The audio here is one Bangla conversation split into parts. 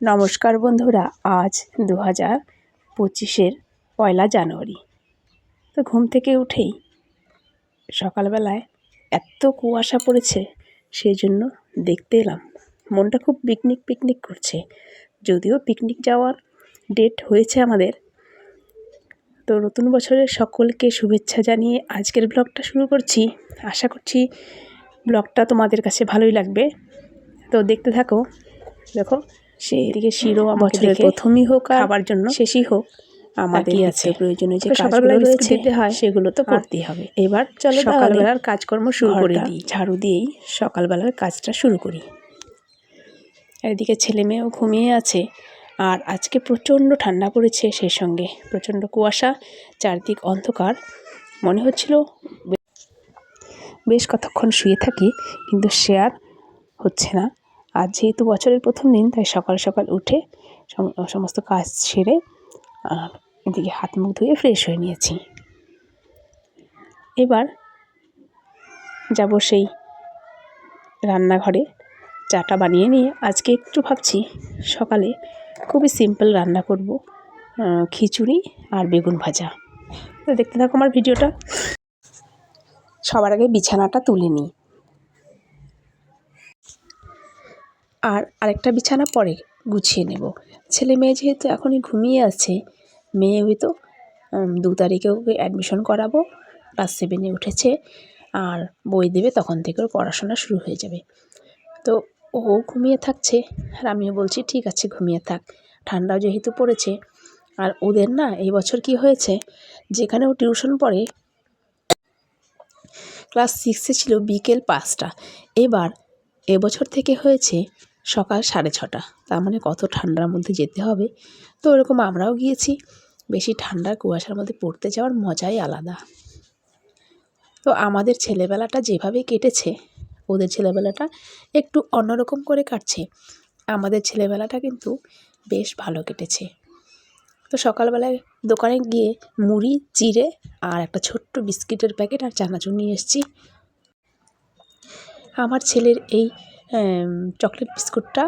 নমস্কার বন্ধুরা, আজ দু হাজার পঁচিশের পয়লা জানুয়ারি। তো ঘুম থেকে উঠেই সকালবেলায় এত কুয়াশা পড়েছে, সেই জন্য দেখতে এলাম। মনটা খুব পিকনিক পিকনিক করছে। যদিও পিকনিক যাওয়ার ডেট হয়েছে আমাদের। তো নতুন বছরের সকলকে শুভেচ্ছা জানিয়ে আজকের ব্লগটা শুরু করছি। আশা করছি ব্লগটা তোমাদের কাছে ভালোই লাগবে। তো দেখতে থাকো। দেখো সেদিকে শিরো বছরের প্রথমই হোক আর খাবার জন্য শেষই হোক আমাদের আছে। প্রয়োজনীয় যে সকালবেলা রয়েছে হয়। সেগুলো তো করতেই হবে। এবার চলো সকালবেলার কাজকর্ম শুরু করে দিই। ঝাড়ু দিয়েই সকালবেলার কাজটা শুরু করি। এদিকে ছেলে মেয়েও ঘুমিয়ে আছে আর আজকে প্রচণ্ড ঠান্ডা পড়েছে সেই সঙ্গে। প্রচণ্ড কুয়াশা চারদিক অন্ধকার। মনে হচ্ছিল বেশ কতক্ষণ শুয়ে থাকি কিন্তু শেয়ার হচ্ছে না। আর যেহেতু বছরের প্রথম দিন, তাই সকাল সকাল উঠে সমস্ত কাজ সেরে এদিকে হাত মুখ ধুয়ে ফ্রেশ হয়ে নিয়েছি। এবার যাব সেই রান্নাঘরে চাটা বানিয়ে নিয়ে। আজকে একটু ভাবছি, সকালে খুবই সিম্পল রান্না করব খিচুড়ি আর বেগুন ভাজা। তো দেখতে থাকো আমার ভিডিওটা। সবার আগে বিছানাটা তুলে নিই। আর আরেকটা বিছানা পরে গুছিয়ে নেব। ছেলে মেয়ে যেহেতু এখনই ঘুমিয়ে আছে, মেয়ে হয়তো দু তারিখে ওকে অ্যাডমিশন করাবো ক্লাস সেভেনে উঠেছে, আর বই দেবে তখন থেকে ওর পড়াশোনা শুরু হয়ে যাবে। তো ও ঘুমিয়ে থাকছে, আর আমিও বলছি, ঠিক আছে, ঘুমিয়ে থাক। ঠান্ডাও যেহেতু পড়েছে, আর ওদের না এই বছর কি হয়েছে, যেখানে ও টিউশন পড়ে ক্লাস সিক্সে ছিল বিকেল পাঁচটা। এবার এবছর থেকে হয়েছে সকাল সাড়ে ছটা। তার মানে কত ঠান্ডার মধ্যে যেতে হবে? তো ওরকম আমরাও গিয়েছি। বেশি ঠান্ডার কুয়াশার মধ্যে পড়তে যাওয়ার মজাই আলাদা। তো আমাদের ছেলেবেলাটা যেভাবে কেটেছে, ওদের ছেলেবেলাটা একটু অন্যরকম করে কাটছে। আমাদের ছেলেবেলাটা কিন্তু বেশ ভালো কেটেছে। তো সকালবেলায় দোকানে গিয়ে মুড়ি চিড়ে আর একটা ছোট্ট বিস্কিটের প্যাকেট আর চানাচুর নিয়ে এসেছি। আমার ছেলের এই চকলেট বিস্কুটটা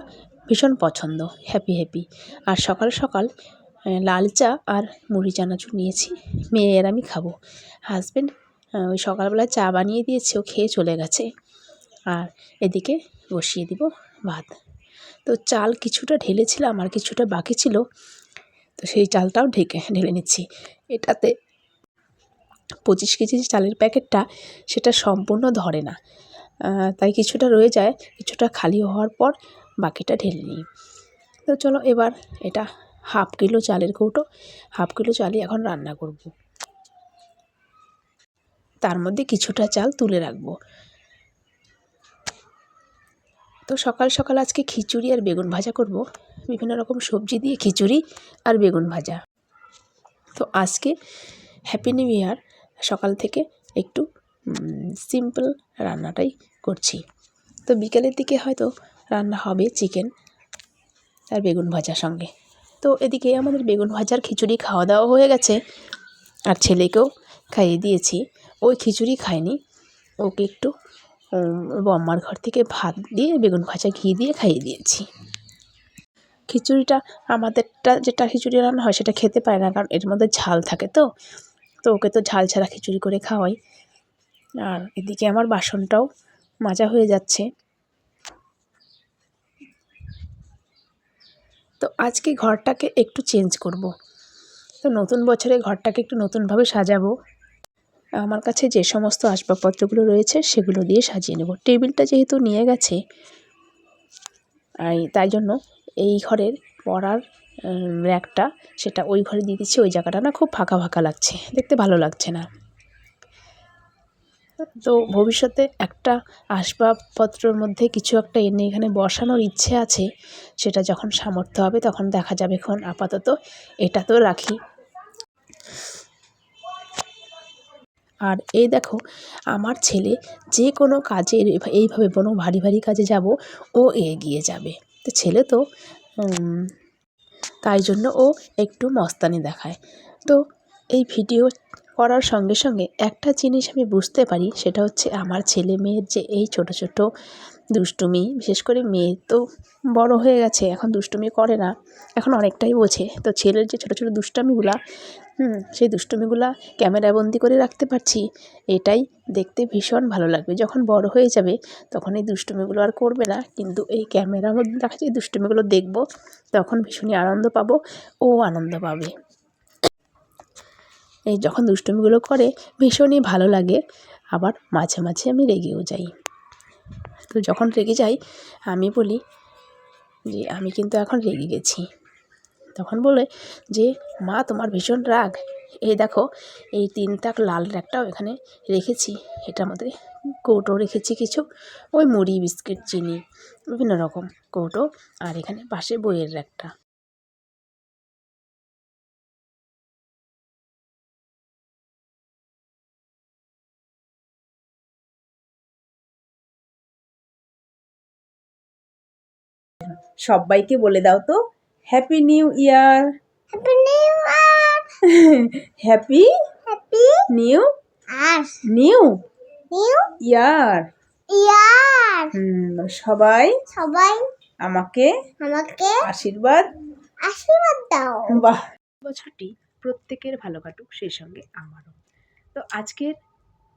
ভীষণ পছন্দ হ্যাপি হ্যাপি আর সকাল সকাল লাল চা আর মুড়ি চানাচুর নিয়েছি, মেয়ের আমি খাব। হাজব্যান্ড ওই সকালবেলা চা বানিয়ে দিয়েছে, ও খেয়ে চলে গেছে। আর এদিকে বসিয়ে দিব ভাত। তো চাল কিছুটা ঢেলেছিলাম আর কিছুটা বাকি ছিল, তো সেই চালটাও ঢেকে, ঢেলে নিচ্ছি। এটাতে পঁচিশ কেজি চালের প্যাকেটটা, সেটা সম্পূর্ণ ধরে না। তাই কিছুটা রয়ে যায়, কিছুটা খালি হওয়ার পর বাকিটা ঢেলে নিই। তো চলো এবার এটা হাফ কিলো চালের কৌটো, হাফ কিলো চালই এখন রান্না করব। তার মধ্যে কিছুটা চাল তুলে রাখব। তো সকাল সকাল আজকে খিচুড়ি আর বেগুন ভাজা করব। বিভিন্ন রকম সবজি দিয়ে খিচুড়ি আর বেগুন ভাজা। তো আজকে হ্যাপি নিউ ইয়ার সকাল থেকে একটু সিম্পল রান্নাটাই করছি। তো বিকেলের দিকে হয়তো রান্না হবে চিকেন আর বেগুন ভাজার সঙ্গে। তো এদিকে আমাদের বেগুন ভাজার খিচুড়ি খাওয়া দাওয়া হয়ে গেছে। আর ছেলেকেও খাইয়ে দিয়েছি। ওই খিচুড়ি খায়নি। ওকে একটু বম্মার ঘর থেকে ভাত দিয়ে, বেগুন ভাজা ঘি দিয়ে খাইয়ে দিয়েছি। খিচুড়িটা আমাদেরটা যেটা খিচুড়ি রান্না হয় সেটা খেতে পারে না, কারণ এর মধ্যে ঝাল থাকে তো। তো ওকে তো ঝাল ছাড়া খিচুড়ি করে খাওয়াই। আর এদিকে আমার বাসনটাও মাজা হয়ে যাচ্ছে। তো আজকে ঘরটাকে একটু চেঞ্জ করব। তো নতুন বছরে ঘরটাকে একটু নতুনভাবে সাজাবো। আমার কাছে যে সমস্ত আসবাবপত্রগুলো রয়েছে সেগুলো দিয়ে সাজিয়ে নেব। টেবিলটা যেহেতু নিয়ে গেছে তাই জন্য এই ঘরের পড়ার র্যাকটা সেটা ওই ঘরে দিয়ে দিচ্ছি। ওই জায়গাটা না খুব ফাঁকা ফাঁকা লাগছে। দেখতে ভালো লাগছে না। তো ভবিষ্যতে একটা আসবাবপত্রর মধ্যে কিছু একটা এনে এখানে বসানোর ইচ্ছে আছে, সেটা যখন সামর্থ্য হবে তখন দেখা যাবে এখন আপাতত। এটা তো রাখি। আর এই দেখো, আমার ছেলে যে কোনো কাজে এইভাবে কোনো ভারী ভারী কাজে যাব, ও এগিয়ে যাবে। তো ছেলে তো তাই জন্য ও একটু মস্তানি দেখায়। তো এই ভিডিও করার সঙ্গে সঙ্গে একটা জিনিস আমি বুঝতে পারি, সেটা হচ্ছে আমার ছেলে মেয়ের যে এই ছোট ছোট দুষ্টুমি, বিশেষ করে মেয়ে তো বড় হয়ে গেছে, এখন দুষ্টুমি করে না, এখন অনেকটাই বোঝে। তো ছেলের যে ছোটো ছোটো দুষ্টামিগুলা, হুম, সেই দুষ্টুমিগুলা ক্যামেরায় বন্দি করে রাখতে পারছি, এটাই দেখতে ভীষণ ভালো লাগবে। যখন বড় হয়ে যাবে, তখন এই দুষ্টুমিগুলো আর করবে না, কিন্তু এই ক্যামেরার মধ্যে রাখা যে দুষ্টুমিগুলো দেখব, তখন ভীষণই আনন্দ পাবো, ও আনন্দ পাবে। যখন দুষ্টুমিগুলো করে, ভীষণই ভালো লাগে। আবার মাঝে মাঝে আমি রেগেও যাই। তো যখন রেগে যাই, আমি বলি যে, আমি কিন্তু এখন রেগে গেছি। তখন বলে যে, মা, তোমার ভীষণ রাগ। এই দেখো, এই তিন তাক লাল র্যাকটাও এখানে রেখেছি। এটার মধ্যে কৌটো রেখেছি কিছু। ওই মুড়ি, বিস্কিট, চিনি, বিভিন্ন রকম কৌটো। আর এখানে পাশে বইয়ের র্যাকটা সবাইকে বলে দাও তো happy new year happy new year happy happy new আর নিউ নিউ ইয়ার ইয়ার সবাই সবাই আমাকে আমাকে আশীর্বাদ আশীর্বাদ দাও। বাহ! বছরটি প্রত্যেকের ভালো কাটুক সেই সঙ্গে আমারও। তো আজকের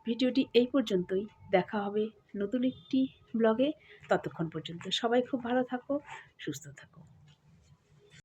ভিডিওটি এই পর্যন্তই। দেখা হবে নতুন একটি ব্লগে। ততক্ষণ পর্যন্ত সবাই খুব ভালো থাকো, সুস্থ থাকো।